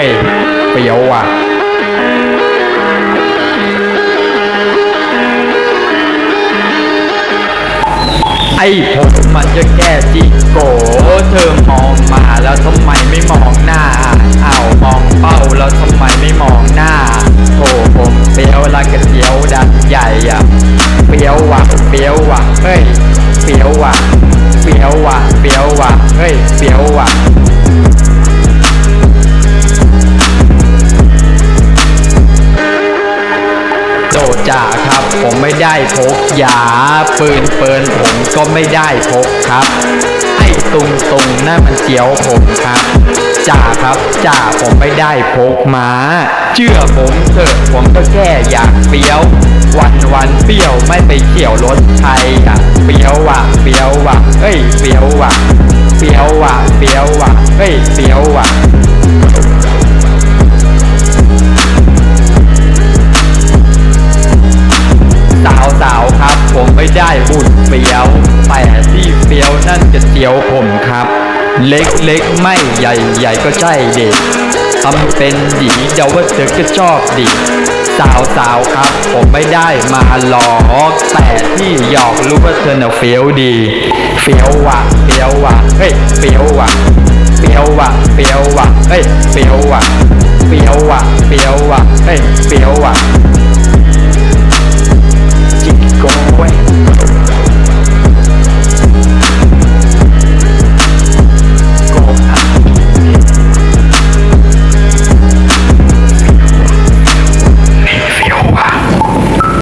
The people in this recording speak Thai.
ฮ้ยเฟี้ยวว่ะไอ้ผมมันจะแก้จิโกเธอมองมาแล้วทำไมไม่มองหน้าอ้าวมองเป้าแล้วทำไมไม่มองหน้าโถผมเฟี้ยวละกระเดียวดันใหญ่อะเฟี้ยวว่ะเฟี้ยวว่ะเฮ้ยเฟี้ยวว่ะเฟี้ยวว่ะเฟี้ยวว่ะเฮ้ยเฟี้ยวว่ะ ผมไม่ได้พกยาปืนเปินผมก็ไม่ได้พกครับ ไอ้ตุงตุงนั่นมันเจียวผมครับจ่าครับจ่าผมไม่ได้พกมาเชื่อผมเถอะผมก็แค่อยากเฟี้ยว วันวันเปี้ยวไม่ไปเขี่ยวรถไทยอะเฟี้ยวว่ะเฟี้ยวว่ะเฮ้ยเฟี้ยวว่ะเฟี้ยวว่ะเฟี้ยวว่ะเฮ้ยเฟี้ยวว่ะ ผมไม่ได้หุ่นเฟี้ยวแต่ที่เฟี้ยวนั่นจะเจียวผมครับ เล็กเล็กไม่ใหญ่ใหญ่ก็ใช่เด็กทำเป็นดีเดาว่าเธอก็ชอบดิสาวสาวครับ ผมไม่ได้มาหลอกแต่ที่หยอกรู้ว่าเธอน่ะเฟี้ยวดี เฟี้ยวว่ะเฟี้ยวว่ะเฮ้ยเฟี้ยวว่ะเฟี้ยวว่ะเฟี้ยวว่ะเฮ้ยเฟี้ยวว่ะเฟี้ยวว่ะเฟี้ยวว่ะเฮ้ยเฟี้ยวว่ะ